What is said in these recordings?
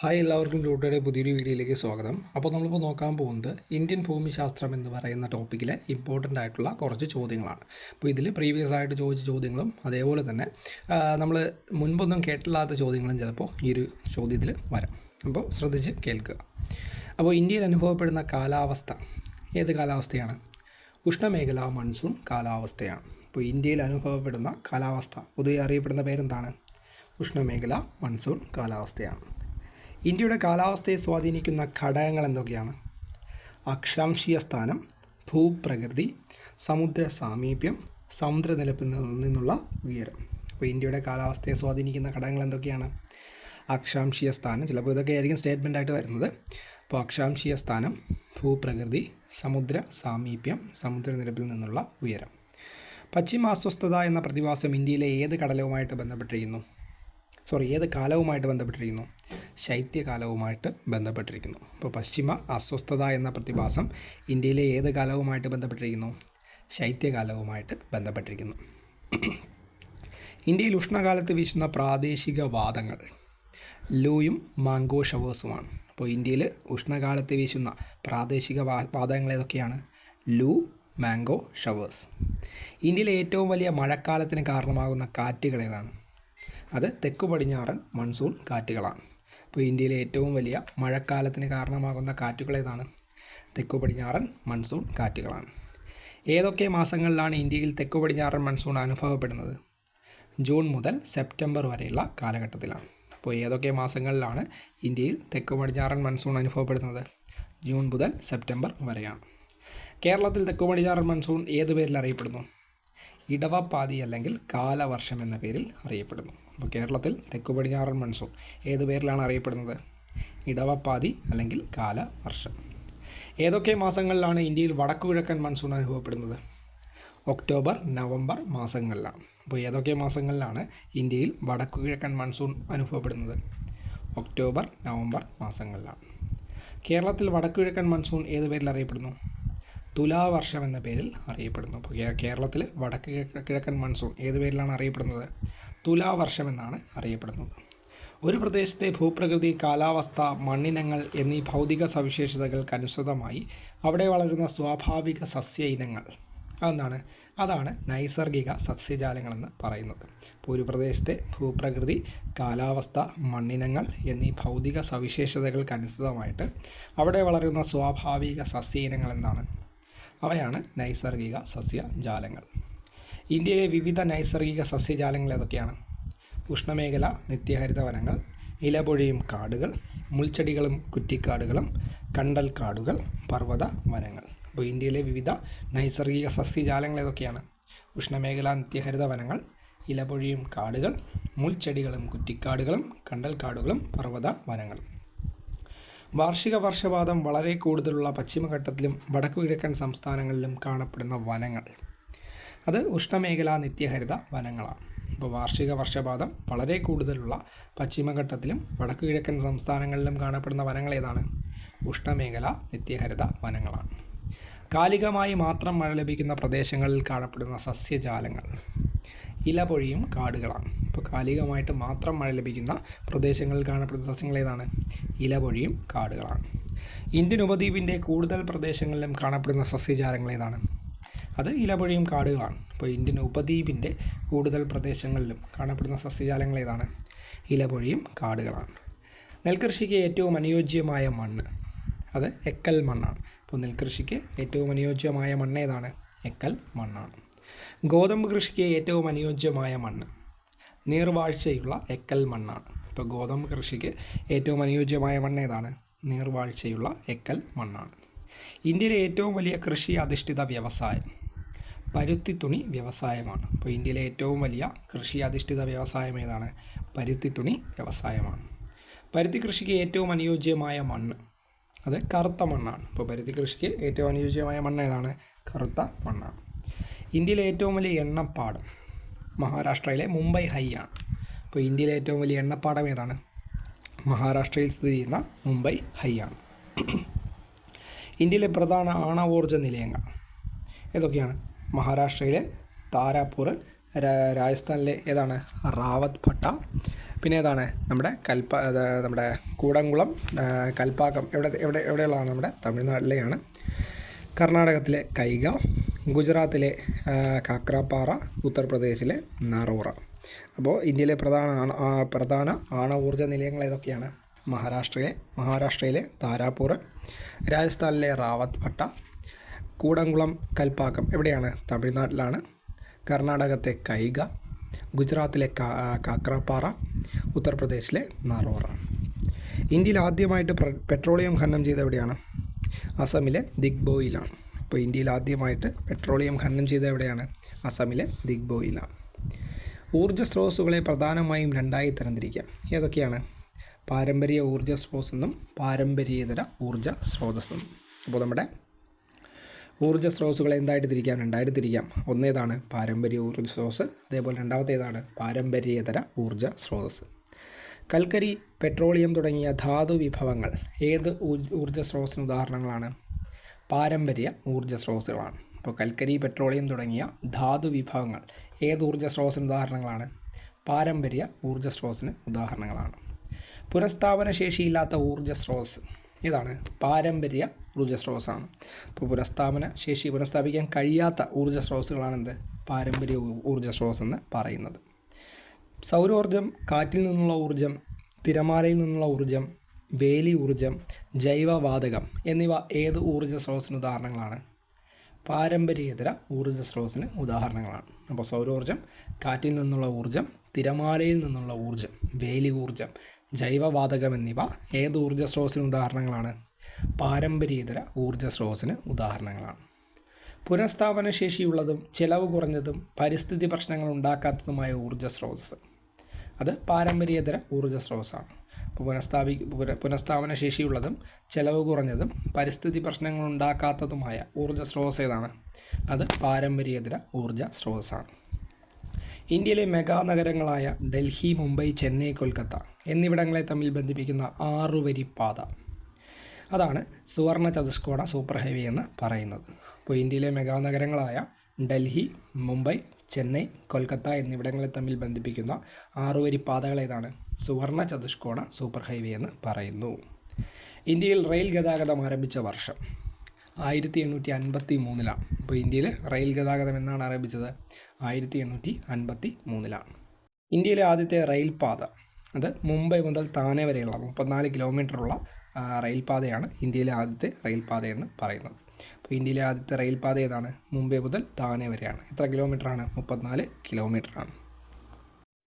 Hi എല്ലാവർക്കും ലൂട്ടയുടെ പുതിയൊരു വീഡിയോയിലേക്ക് സ്വാഗതം. അപ്പോൾ നമ്മളിപ്പോൾ നോക്കാൻ പോകുന്നത് ഇന്ത്യൻ ഭൂമിശാസ്ത്രം എന്ന് പറയുന്ന ടോപ്പിക്കിലെ ഇമ്പോർട്ടന്റ് ആയിട്ടുള്ള കുറച്ച് ചോദ്യങ്ങളാണ്. അപ്പോൾ ഇതിൽ പ്രീവിയസ് ആയിട്ട് ചോദിച്ച ചോദ്യങ്ങളും അതേപോലെ തന്നെ നമ്മൾ മുൻപൊന്നും കേട്ടില്ലാത്ത ചോദ്യങ്ങളും ചിലപ്പോൾ ഈ ഒരു ചോദ്യത്തിൽ വരാം. അപ്പോൾ ശ്രദ്ധിച്ച് കേൾക്കുക. അപ്പോൾ ഇന്ത്യയിൽ അനുഭവപ്പെടുന്ന കാലാവസ്ഥ ഏത് കാലാവസ്ഥയാണ്? ഉഷ്ണമേഖല മൺസൂൺ കാലാവസ്ഥയാണ്. അപ്പോൾ ഇന്ത്യയിൽ അനുഭവപ്പെടുന്ന കാലാവസ്ഥ പൊതുവെ അറിയപ്പെടുന്ന പേരെന്താണ്? ഉഷ്ണമേഖല മൺസൂൺ കാലാവസ്ഥയാണ്. ഇന്ത്യയുടെ കാലാവസ്ഥയെ സ്വാധീനിക്കുന്ന ഘടകങ്ങൾ എന്തൊക്കെയാണ് അക്ഷാംശീയ സ്ഥാനം ഭൂപ്രകൃതി സമുദ്ര സാമീപ്യം സമുദ്രനിരപ്പിൽ നിന്നുള്ള ഉയരം. അപ്പോൾ ഇന്ത്യയുടെ കാലാവസ്ഥയെ സ്വാധീനിക്കുന്ന ഘടകങ്ങൾ എന്തൊക്കെയാണ് അക്ഷാംശീയ സ്ഥാനം ചിലപ്പോൾ ഇതൊക്കെ ആയിരിക്കും സ്റ്റേറ്റ്മെന്റ് ആയിട്ട് വരുന്നത്. അപ്പോൾ അക്ഷാംശീയ സ്ഥാനം ഭൂപ്രകൃതി സമുദ്ര സാമീപ്യം സമുദ്രനിരപ്പിൽ നിന്നുള്ള ഉയരം. പശ്ചിമ അസ്വസ്ഥത എന്ന പ്രതിഭാസം ഇന്ത്യയിലെ ഏത് കടലവുമായിട്ട് ബന്ധപ്പെട്ടിരിക്കുന്നു? സോറി ഏത് കാലവുമായിട്ട് ബന്ധപ്പെട്ടിരിക്കുന്നു? ശൈത്യകാലവുമായിട്ട് ബന്ധപ്പെട്ടിരിക്കുന്നു. അപ്പോൾ പശ്ചിമ അസ്വസ്ഥത എന്ന പ്രതിഭാസം ഇന്ത്യയിലെ ഏത് കാലവുമായിട്ട് ബന്ധപ്പെട്ടിരിക്കുന്നു? ശൈത്യകാലവുമായിട്ട് ബന്ധപ്പെട്ടിരിക്കുന്നു. ഇന്ത്യയിൽ ഉഷ്ണകാലത്ത് വീശുന്ന പ്രാദേശിക വാദങ്ങൾ ലൂയും മാംഗോ ഷവേഴ്സുമാണ് അപ്പോൾ ഇന്ത്യയിൽ ഉഷ്ണകാലത്ത് വീശുന്ന പ്രാദേശിക വാദങ്ങൾ ഏതൊക്കെയാണ്? Loo mango showers. ഇന്ത്യയിലെ ഏറ്റവും വലിയ മഴക്കാലത്തിന് കാരണമാകുന്ന കാറ്റുകൾ ഏതാണ്? അത് തെക്കു പടിഞ്ഞാറൻ മൺസൂൺ കാറ്റുകളാണ്. അപ്പോൾ ഇന്ത്യയിലെ ഏറ്റവും വലിയ മഴക്കാലത്തിന് കാരണമാകുന്ന കാറ്റുകൾ ഏതാണ്? തെക്കു പടിഞ്ഞാറൻ മൺസൂൺ കാറ്റുകളാണ്. ഏതൊക്കെ മാസങ്ങളിലാണ് ഇന്ത്യയിൽ തെക്കു പടിഞ്ഞാറൻ മൺസൂൺ അനുഭവപ്പെടുന്നത്? ജൂൺ മുതൽ സെപ്റ്റംബർ വരെയുള്ള കാലഘട്ടത്തിലാണ്. അപ്പോൾ ഏതൊക്കെ മാസങ്ങളിലാണ് ഇന്ത്യയിൽ തെക്കു പടിഞ്ഞാറൻ മൺസൂൺ അനുഭവപ്പെടുന്നത്? ജൂൺ മുതൽ സെപ്റ്റംബർ വരെയാണ്. കേരളത്തിൽ തെക്കു പടിഞ്ഞാറൻ മൺസൂൺ ഏത് പേരിൽ അറിയപ്പെടുന്നു? ഇടവപ്പാതി അല്ലെങ്കിൽ കാലവർഷം എന്ന പേരിൽ അറിയപ്പെടുന്നു. അപ്പോൾ കേരളത്തിൽ തെക്കു പടിഞ്ഞാറൻ മൺസൂൺ ഏത് പേരിലാണ് അറിയപ്പെടുന്നത്? ഇടവപ്പാതി അല്ലെങ്കിൽ കാലവർഷം. ഏതൊക്കെ മാസങ്ങളിലാണ് ഇന്ത്യയിൽ വടക്കു കിഴക്കൻ മൺസൂൺ അനുഭവപ്പെടുന്നത്? ഒക്ടോബർ നവംബർ മാസങ്ങളിലാണ്. അപ്പോൾ ഏതൊക്കെ മാസങ്ങളിലാണ് ഇന്ത്യയിൽ വടക്കു കിഴക്കൻ മൺസൂൺ അനുഭവപ്പെടുന്നത്? ഒക്ടോബർ നവംബർ മാസങ്ങളിലാണ്. കേരളത്തിൽ വടക്കു കിഴക്കൻ മൺസൂൺ ഏത് പേരിൽ അറിയപ്പെടുന്നു? തുലാവർഷം എന്ന പേരിൽ അറിയപ്പെടുന്നു. കേരളത്തിൽ വടക്ക് കിഴക്കൻ മൺസൂൺ ഏത് പേരിലാണ് അറിയപ്പെടുന്നത്? തുലാവർഷം എന്നാണ് അറിയപ്പെടുന്നത്. ഒരു പ്രദേശത്തെ ഭൂപ്രകൃതി കാലാവസ്ഥ മണ്ണിനങ്ങൾ എന്നീ ഭൗതിക സവിശേഷതകൾക്ക് അനുസൃതമായി അവിടെ വളരുന്ന സ്വാഭാവിക സസ്യ ഇനങ്ങൾ. അതെന്താണ്? അതാണ് നൈസർഗിക സസ്യജാലങ്ങളെന്ന് പറയുന്നത്. ഒരു പ്രദേശത്തെ ഭൂപ്രകൃതി കാലാവസ്ഥ മണ്ണിനങ്ങൾ എന്നീ ഭൗതിക സവിശേഷതകൾക്ക് അനുസൃതമായിട്ട് അവിടെ വളരുന്ന സ്വാഭാവിക സസ്യ ഇനങ്ങൾ എന്താണ്? അവയാണ് നൈസർഗിക സസ്യജാലങ്ങൾ ഇന്ത്യയിലെ വിവിധ നൈസർഗിക സസ്യജാലങ്ങൾ ഏതൊക്കെയാണ്? ഉഷ്ണമേഖല നിത്യഹരിത വനങ്ങൾ ഇലപൊഴിയും കാടുകൾ മുൾച്ചെടികളും കുറ്റിക്കാടുകളും കണ്ടൽ കാടുകൾ പർവത വനങ്ങൾ. അപ്പോൾ ഇന്ത്യയിലെ വിവിധ നൈസർഗിക സസ്യജാലങ്ങൾ ഏതൊക്കെയാണ്? ഉഷ്ണമേഖല നിത്യഹരിത വനങ്ങൾ ഇലപൊഴിയും കാടുകൾ മുൾച്ചെടികളും കുറ്റിക്കാടുകളും കണ്ടൽ കാടുകളും പർവത വനങ്ങളും. വാർഷിക വർഷപാതം വളരെ കൂടുതലുള്ള പശ്ചിമഘട്ടത്തിലും വടക്കു കിഴക്കൻ സംസ്ഥാനങ്ങളിലും കാണപ്പെടുന്ന വനങ്ങൾ. അത് ഉഷ്ണമേഖലാ നിത്യഹരിത വനങ്ങളാണ്. ഇപ്പോൾ വാർഷിക വർഷപാതം വളരെ കൂടുതലുള്ള പശ്ചിമഘട്ടത്തിലും വടക്കു കിഴക്കൻ സംസ്ഥാനങ്ങളിലും കാണപ്പെടുന്ന വനങ്ങൾ ഏതാണ്? ഉഷ്ണമേഖല നിത്യഹരിത വനങ്ങളാണ്. കാലികമായി മാത്രം മഴ ലഭിക്കുന്ന പ്രദേശങ്ങളിൽ കാണപ്പെടുന്ന സസ്യജാലങ്ങൾ. ഇലപൊഴിയും കാടുകളാണ്. ഇപ്പോൾ കാലികമായിട്ട് മാത്രം മഴ ലഭിക്കുന്ന പ്രദേശങ്ങളിൽ കാണപ്പെടുന്ന സസ്യങ്ങൾ ഏതാണ്? ഇലപൊഴിയും കാടുകളാണ്. ഇന്ത്യൻ ഉപദ്വീപിന്റെ കൂടുതൽ പ്രദേശങ്ങളിലും കാണപ്പെടുന്ന സസ്യജാലങ്ങൾ ഏതാണ്? അത് ഇലപൊഴിയും കാടുകളാണ്. ഇപ്പോൾ ഇന്ത്യൻ ഉപദ്വീപിന്റെ കൂടുതൽ പ്രദേശങ്ങളിലും കാണപ്പെടുന്ന സസ്യജാലങ്ങൾ ഏതാണ്? ഇലപൊഴിയും കാടുകളാണ്. നെൽകൃഷിക്ക് ഏറ്റവും അനുയോജ്യമായ മണ്ണ് അത് എക്കൽ മണ്ണാണ്. അപ്പോൾ നെൽകൃഷിക്ക് ഏറ്റവും അനുയോജ്യമായ മണ്ണ് ഏതാണ്? എക്കൽ മണ്ണാണ്. ഗോതമ്പ് കൃഷിക്ക് ഏറ്റവും അനുയോജ്യമായ മണ്ണ്. നീർവാഴ്ചയുള്ള എക്കൽ മണ്ണാണ്. ഇപ്പോൾ ഗോതമ്പ് കൃഷിക്ക് ഏറ്റവും അനുയോജ്യമായ മണ്ണ് ഏതാണ്? നീർവാഴ്ചയുള്ള എക്കൽ മണ്ണാണ്. ഇന്ത്യയിലെ ഏറ്റവും വലിയ കൃഷി അധിഷ്ഠിത വ്യവസായം പരുത്തി തുണി വ്യവസായമാണ്. അപ്പോൾ ഇന്ത്യയിലെ ഏറ്റവും വലിയ കൃഷി അധിഷ്ഠിത വ്യവസായം ഏതാണ്? പരുത്തി തുണി വ്യവസായമാണ്. പരുത്തി കൃഷിക്ക് ഏറ്റവും അനുയോജ്യമായ മണ്ണ് അത് കറുത്ത മണ്ണാണ്. ഇപ്പോൾ പരുത്തി കൃഷിക്ക് ഏറ്റവും അനുയോജ്യമായ മണ്ണ് ഏതാണ്? കറുത്ത മണ്ണാണ്. ഇന്ത്യയിലെ ഏറ്റവും വലിയ എണ്ണപ്പാടം മഹാരാഷ്ട്രയിലെ മുംബൈ ഹൈ ആണ്. അപ്പോൾ ഇന്ത്യയിലെ ഏറ്റവും വലിയ എണ്ണപ്പാടം ഏതാണ്? മഹാരാഷ്ട്രയിൽ സ്ഥിതി ചെയ്യുന്ന മുംബൈ ഹൈ ആണ്. ഇന്ത്യയിലെ പ്രധാന ആണവോർജ നിലയങ്ങൾ ഏതൊക്കെയാണ്? മഹാരാഷ്ട്രയിലെ താരാപൂർ രാജസ്ഥാനിലെ ഏതാണ്? റാവത്ത് ഭട്ട. പിന്നെ ഏതാണ്? നമ്മുടെ കൽപ്പ നമ്മുടെ കൂടംകുളം കൽപ്പാക്കം. എവിടെ എവിടെ എവിടെയുള്ളതാണ് നമ്മുടെ തമിഴ്നാട്ടിലെയാണ്. കർണാടകത്തിലെ കൈഗ ഗുജറാത്തിലെ കാക്രാപ്പാറ ഉത്തർപ്രദേശിലെ നറോറ. അപ്പോൾ ഇന്ത്യയിലെ പ്രധാന പ്രധാന ആണവോർജ നിലയങ്ങൾ ഏതൊക്കെയാണ്? മഹാരാഷ്ട്രയിലെ മഹാരാഷ്ട്രയിലെ താരാപൂർ രാജസ്ഥാനിലെ റാവത്ത് ഭട്ട കൂടംകുളം കൽപ്പാക്കം എവിടെയാണ്? തമിഴ്നാട്ടിലാണ്. കർണാടകത്തെ കൈഗ ഗുജറാത്തിലെ കാക്രാപ്പാറ ഉത്തർപ്രദേശിലെ നറോറ. ഇന്ത്യയിൽ ആദ്യമായിട്ട് പെട്രോളിയം ഖനനം ചെയ്ത എവിടെയാണ്? അസമിലെ ദിഗ്ബോയിലാണ്. അപ്പോൾ ഇന്ത്യയിൽ ആദ്യമായിട്ട് പെട്രോളിയം ഖനനം ചെയ്ത എവിടെയാണ്? അസമിലെ ദിഗ്ബോയിലാണ് ഊർജ സ്രോതസ്സുകളെ പ്രധാനമായും രണ്ടായി തരംതിരിക്കാം. ഏതൊക്കെയാണ്? പാരമ്പര്യ ഊർജ സ്രോതസ്സെന്നും പാരമ്പര്യേതര ഊർജ സ്രോതസ്സെന്നും അപ്പോൾ നമ്മുടെ ഊർജ സ്രോതസ്സുകളെ എന്തായിട്ട് തിരിക്കാം? രണ്ടായിട്ട് തിരിക്കാം. ഒന്നേതാണ് പാരമ്പര്യ ഊർജ സ്രോതസ് അതേപോലെ രണ്ടാമത്തേതാണ് പാരമ്പര്യേതര ഊർജ സ്രോതസ് കൽക്കരി പെട്രോളിയം തുടങ്ങിയ ധാതു വിഭവങ്ങൾ ഏത് ഊർജ സ്രോതസ്സിന് ഉദാഹരണങ്ങളാണ്? പാരമ്പര്യ ഊർജ സ്രോതസ്സുകളാണ് ഇപ്പോൾ കൽക്കരി പെട്രോളിയം തുടങ്ങിയ ധാതു വിഭവങ്ങൾ ഏത് ഊർജ സ്രോതസ്സിന് ഉദാഹരണങ്ങളാണ്? പാരമ്പര്യ ഊർജ സ്രോതസ്സിന് ഉദാഹരണങ്ങളാണ്. പുനഃസ്ഥാപന ശേഷിയില്ലാത്ത ഊർജ സ്രോതസ് ഏതാണ്? പാരമ്പര്യ ഊർജ സ്രോതസ്സാണ് അപ്പോൾ പുനഃസ്ഥാപന ശേഷി പുനഃസ്ഥാപിക്കാൻ കഴിയാത്ത ഊർജ സ്രോതസ്സുകളാണെന്ത് പാരമ്പര്യ ഊർജ സ്രോതസ് എന്ന് പറയുന്നത്. സൗരോർജം കാറ്റിൽ നിന്നുള്ള ഊർജം തിരമാലയിൽ നിന്നുള്ള ഊർജം വേലി ഊർജം ജൈവവാതകം എന്നിവ ഏത് ഊർജ സ്രോതസ്സിന് ഉദാഹരണങ്ങളാണ്? പാരമ്പര്യേതര ഊർജ സ്രോതസ്സിന് ഉദാഹരണങ്ങളാണ്. അപ്പോൾ സൗരോർജം കാറ്റിൽ നിന്നുള്ള ഊർജം തിരമാലയിൽ നിന്നുള്ള ഊർജം വേലി ഊർജം ജൈവവാതകം എന്നിവ ഏത് ഊർജ സ്രോതസ്സിന് ഉദാഹരണങ്ങളാണ്? പാരമ്പര്യേതര ഊർജ സ്രോതസ്സിന് ഉദാഹരണങ്ങളാണ്. പുനഃസ്ഥാപന ശേഷിയുള്ളതും ചെലവ് കുറഞ്ഞതും പരിസ്ഥിതി പ്രശ്നങ്ങൾ ഉണ്ടാക്കാത്തതുമായ ഊർജ സ്രോതസ്സ്. അത് പാരമ്പര്യേതര ഊർജ സ്രോതസ്സാണ്. പുനഃസ്ഥാപി പുന- പുനഃസ്ഥാപന ശേഷിയുള്ളതും ചെലവ് കുറഞ്ഞതും പരിസ്ഥിതി പ്രശ്നങ്ങൾ ഉണ്ടാക്കാത്തതുമായ ഊർജ സ്രോതസ് ഏതാണ്? അത് പാരമ്പര്യേതര ഊർജ സ്രോതസ്സാണ്. ഇന്ത്യയിലെ മെഗാ നഗരങ്ങളായ ഡൽഹി മുംബൈ ചെന്നൈ കൊൽക്കത്ത എന്നിവിടങ്ങളെ തമ്മിൽ ബന്ധിപ്പിക്കുന്ന ആറുവരി പാത. അതാണ് സുവർണ ചതുഷ്കോണ സൂപ്പർ ഹൈവേ എന്ന് പറയുന്നത്. അപ്പോൾ ഇന്ത്യയിലെ മെഗാ നഗരങ്ങളായ ഡൽഹി മുംബൈ ചെന്നൈ കൊൽക്കത്ത എന്നിവിടങ്ങളെ തമ്മിൽ ബന്ധിപ്പിക്കുന്ന ആറുവരി പാതകൾ ഏതാണ്? സുവർണ ചതുഷ്കോണ സൂപ്പർ ഹൈവേ എന്ന് പറയുന്നു. ഇന്ത്യയിൽ റെയിൽ ഗതാഗതം ആരംഭിച്ച വർഷം ആയിരത്തി എണ്ണൂറ്റി അൻപത്തി മൂന്നിലാണ് അപ്പോൾ ഇന്ത്യയിൽ റെയിൽ ഗതാഗതം എന്നാണ് ആരംഭിച്ചത്? ആയിരത്തി എണ്ണൂറ്റി അൻപത്തി മൂന്നിലാണ് ഇന്ത്യയിലെ ആദ്യത്തെ റെയിൽ പാത അത് മുംബൈ മുതൽ താനെ വരെയുള്ള മുപ്പത്തിനാല് കിലോമീറ്ററുള്ള റെയിൽ പാതയാണ് ഇന്ത്യയിലെ ആദ്യത്തെ റെയിൽ പാതയെന്ന് പറയുന്നത്. അപ്പോൾ ഇന്ത്യയിലെ ആദ്യത്തെ റെയിൽപാത ഏതാണ്? മുംബൈ മുതൽ താനെ വരെയാണ്. എത്ര കിലോമീറ്ററാണ്? മുപ്പത്തിനാല് കിലോമീറ്ററാണ്.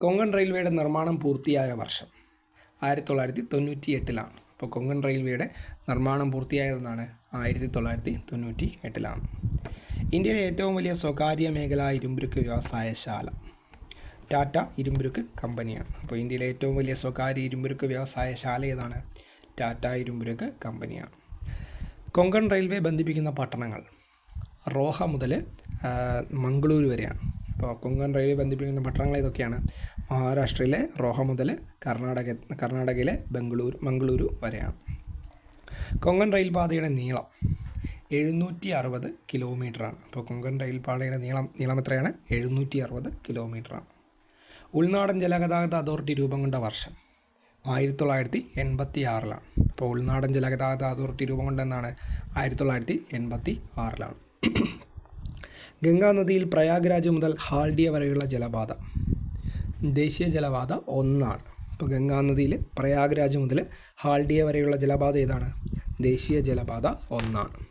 കൊങ്കൺ റെയിൽവേയുടെ നിർമ്മാണം പൂർത്തിയായ വർഷം ആയിരത്തി തൊള്ളായിരത്തി തൊണ്ണൂറ്റി എട്ടിലാണ് അപ്പോൾ കൊങ്കൺ റെയിൽവേയുടെ നിർമ്മാണം പൂർത്തിയായതെന്നാണ് ആയിരത്തി തൊള്ളായിരത്തി തൊണ്ണൂറ്റി എട്ടിലാണ് ഇന്ത്യയിലെ ഏറ്റവും വലിയ സ്വകാര്യ മേഖല ഇരുമ്പുരുക്ക് വ്യവസായശാല ടാറ്റ ഇരുമ്പുരുക്ക് കമ്പനിയാണ്. അപ്പോൾ ഇന്ത്യയിലെ ഏറ്റവും വലിയ സ്വകാര്യ ഇരുമ്പുരുക്ക് വ്യവസായശാല ഏതാണ്? ടാറ്റ ഇരുമ്പുരുക്ക് കമ്പനിയാണ്. കൊങ്കൺ റെയിൽവേ ബന്ധിപ്പിക്കുന്ന പട്ടണങ്ങൾ റോഹ മുതൽ മംഗളൂരു വരെയാണ്. അപ്പോൾ കൊങ്കൺ റെയിൽവേ ബന്ധിപ്പിക്കുന്ന പട്ടണങ്ങൾ ഏതൊക്കെയാണ്? മഹാരാഷ്ട്രയിലെ റോഹ മുതൽ കർണാടക കർണാടകയിലെ ബംഗളൂരു മംഗളൂരു വരെയാണ്. കൊങ്കൺ റെയിൽ പാതയുടെ നീളം എഴുന്നൂറ്റി അറുപത് കിലോമീറ്ററാണ്. അപ്പോൾ കൊങ്കൺ റെയിൽ റെയിൽപാതയുടെ നീളം നീളം എത്രയാണ്? എഴുന്നൂറ്റി അറുപത് കിലോമീറ്ററാണ്. ഉൾനാടൻ ജലഗതാഗത അതോറിറ്റി രൂപം കൊണ്ട വർഷം ആയിരത്തി തൊള്ളായിരത്തി എൺപത്തി ആറിലാണ് അപ്പോൾ ഉൾനാടൻ ജലഗതാഗത അതോറിറ്റി രൂപം കൊണ്ടെന്നാണ് ആയിരത്തി തൊള്ളായിരത്തി എൺപത്തി ആറിലാണ്. ഗംഗാ നദിയിൽ പ്രയാഗ്രാജ് മുതൽ ഹാൾഡിയ വരെയുള്ള ജലപാത. ദേശീയ ജലപാത ഒന്നാണ്. ഇപ്പോൾ ഗംഗാ നദിയിൽ പ്രയാഗ്രാജ് മുതൽ ഹാൾഡിയ വരെയുള്ള ജലപാത ഏതാണ്? ദേശീയ ജലപാത ഒന്നാണ്.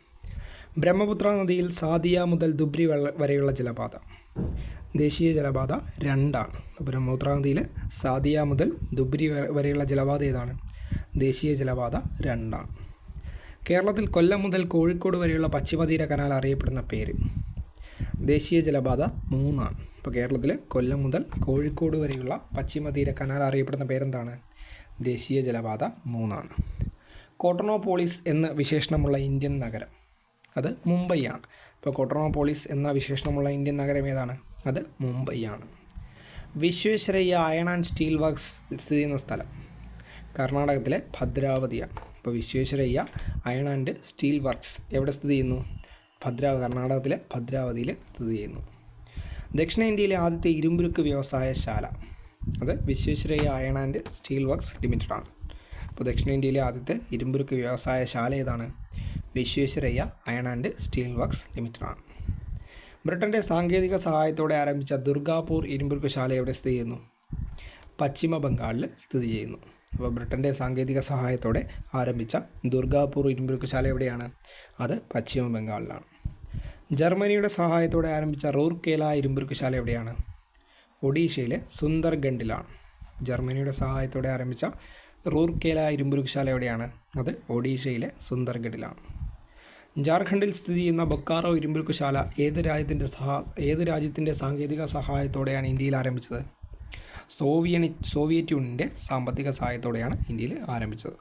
ബ്രഹ്മപുത്ര നദിയിൽ സാദിയ മുതൽ ദുബ്രി വരെയുള്ള ജലപാത. ദേശീയ ജലപാത രണ്ടാണ്. ബ്രഹ്മപുത്ര നദിയിൽ സാദിയ മുതൽ ദുബ്രി വരെയുള്ള ജലപാത ഏതാണ്? ദേശീയ ജലപാത രണ്ടാണ് കേരളത്തിൽ കൊല്ലം മുതൽ കോഴിക്കോട് വരെയുള്ള പശ്ചിമതീര കനാൽ അറിയപ്പെടുന്ന പേര്. ദേശീയ ജലപാത മൂന്നാണ് ഇപ്പോൾ കേരളത്തിൽ കൊല്ലം മുതൽ കോഴിക്കോട് വരെയുള്ള പശ്ചിമതീര കനാൽ അറിയപ്പെടുന്ന പേരെന്താണ്? ദേശീയ ജലപാത മൂന്നാണ് കോട്ടണോപോളിസ് എന്ന വിശേഷണമുള്ള ഇന്ത്യൻ നഗരം. അത് മുംബൈയാണ്. ഇപ്പോൾ കോട്ടണോപോളിസ് എന്ന വിശേഷണമുള്ള ഇന്ത്യൻ നഗരം ഏതാണ്? അത് മുംബൈയാണ്. Visvesvaraya iron and steel works സ്ഥിതി ചെയ്യുന്ന സ്ഥലം. കർണാടകത്തിലെ ഭദ്രാവതിയാണ് ഇപ്പോൾ Visvesvaraya iron and steel works എവിടെ സ്ഥിതി ചെയ്യുന്നു? ഭദ്രാവ കർണാടകത്തിലെ ഭദ്രാവതിയിൽ സ്ഥിതി ചെയ്യുന്നു. ദക്ഷിണേന്ത്യയിലെ ആദ്യത്തെ ഇരുമ്പുരുക്ക് വ്യവസായശാല അത് Visvesvaraya iron and steel works limited ആണ്. അപ്പോൾ ദക്ഷിണേന്ത്യയിലെ ആദ്യത്തെ ഇരുമ്പുരുക്ക് വ്യവസായശാല ഏതാണ്? Visvesvaraya iron and steel works limited ആണ്. ബ്രിട്ടന്റെ സാങ്കേതിക സഹായത്തോടെ ആരംഭിച്ച ദുർഗാപൂർ ഇരുമ്പുരുക്ക് ശാല എവിടെ സ്ഥിതി ചെയ്യുന്നു? പശ്ചിമ ബംഗാളിൽ സ്ഥിതി ചെയ്യുന്നു. അപ്പോൾ ബ്രിട്ടന്റെ സാങ്കേതിക സഹായത്തോടെ ആരംഭിച്ച ദുർഗാപൂർ ഇരുമ്പുരുക്കുശാല എവിടെയാണ്? അത് പശ്ചിമ ബംഗാളിലാണ്. ജർമ്മനിയുടെ സഹായത്തോടെ ആരംഭിച്ച റൂർക്കേല ഇരുമ്പുരുക്കുശാല എവിടെയാണ്? ഒഡീഷയിലെ സുന്ദർഗണ്ടിലാണ്. ജർമ്മനിയുടെ സഹായത്തോടെ ആരംഭിച്ച റൂർക്കേല ഇരുമ്പുരുക്കുശാല എവിടെയാണ്? അത് ഒഡീഷയിലെ സുന്ദർഗഡിലാണ്. ജാർഖണ്ഡിൽ സ്ഥിതി ചെയ്യുന്ന ബൊക്കാറോ ഇരുമ്പുരുക്കുശാല ഏത് രാജ്യത്തിന്റെ സഹാ ഏത് രാജ്യത്തിന്റെ സാങ്കേതിക സഹായത്തോടെയാണ് ഇന്ത്യയിൽ ആരംഭിച്ചത്? സോവിയനി സോവിയറ്റ് യൂണിയന്റെ സാമ്പത്തിക സഹായത്തോടെയാണ് ഇന്ത്യയിൽ ആരംഭിച്ചത്.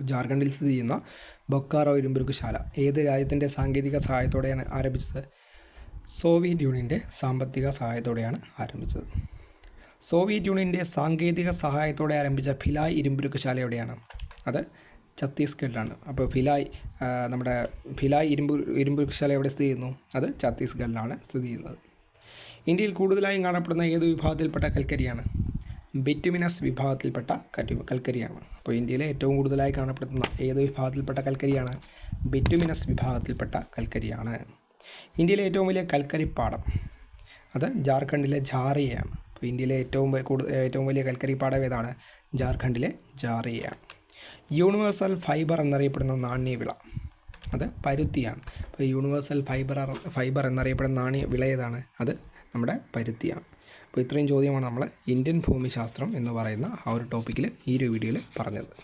ജാർഖണ്ഡിൽ സ്ഥിതി ചെയ്യുന്ന ബൊക്കാറോ ഇരുമ്പുരുക്ക് ശാല ഏത് രാജ്യത്തിന്റെ സാങ്കേതിക സഹായത്തോടെയാണ് ആരംഭിച്ചത്? സോവിയറ്റ് യൂണിയന്റെ സാമ്പത്തിക സഹായത്തോടെയാണ് ആരംഭിച്ചത്. സോവിയറ്റ് യൂണിയന്റെ സാങ്കേതിക സഹായത്തോടെ ആരംഭിച്ച ഭിലായ് ഇരുമ്പുരുക്ക് എവിടെയാണ്? അത് ഛത്തീസ്ഗഡിലാണ്. അപ്പോൾ ഭിലായ് നമ്മുടെ ഭിലായ് ഇരുമ്പു ഇരുമ്പുരുക്ക് ശാല എവിടെ സ്ഥിതി ചെയ്യുന്നു? അത് ഛത്തീസ്ഗഡിലാണ് സ്ഥിതി ചെയ്യുന്നത്. ഇന്ത്യയിൽ കൂടുതലായും കാണപ്പെടുന്ന ഏത് വിഭാഗത്തിൽപ്പെട്ട കൽക്കരിയാണ്? ബിറ്റുമിനസ് വിഭാഗത്തിൽപ്പെട്ട കൽക്കരിയാണ്. അപ്പോൾ ഇന്ത്യയിലെ ഏറ്റവും കൂടുതലായി കാണപ്പെടുന്ന ഏത് വിഭാഗത്തിൽപ്പെട്ട കൽക്കരിയാണ്? ബിറ്റുമിനസ് വിഭാഗത്തിൽപ്പെട്ട കൽക്കരിയാണ്. ഇന്ത്യയിലെ ഏറ്റവും വലിയ കൽക്കരിപ്പാടം അത് ജാർഖണ്ഡിലെ ജാറിയയാണ്. അപ്പോൾ ഇന്ത്യയിലെ ഏറ്റവും കൂടുതൽ ഏറ്റവും വലിയ കൽക്കരിപ്പാടം ഏതാണ്? ജാർഖണ്ഡിലെ ജാറിയയാണ്. യൂണിവേഴ്സൽ ഫൈബർ എന്നറിയപ്പെടുന്ന നാണ്യവിള അത് പരുത്തിയാണ്. അപ്പോൾ യൂണിവേഴ്സൽ ഫൈബർ ഫൈബർ എന്നറിയപ്പെടുന്ന നാണ്യ വിള ഏതാണ്? അത് നമ്മുടെ പരുത്തിയാണ്. അപ്പോൾ ഇത്രയും ചോദ്യമാണ് നമ്മൾ ഇന്ത്യൻ ഭൂമിശാസ്ത്രം എന്ന് പറയുന്ന ആ ഒരു ടോപ്പിക്കിൽ ഈ ഒരു വീഡിയോയിൽ പറഞ്ഞത്.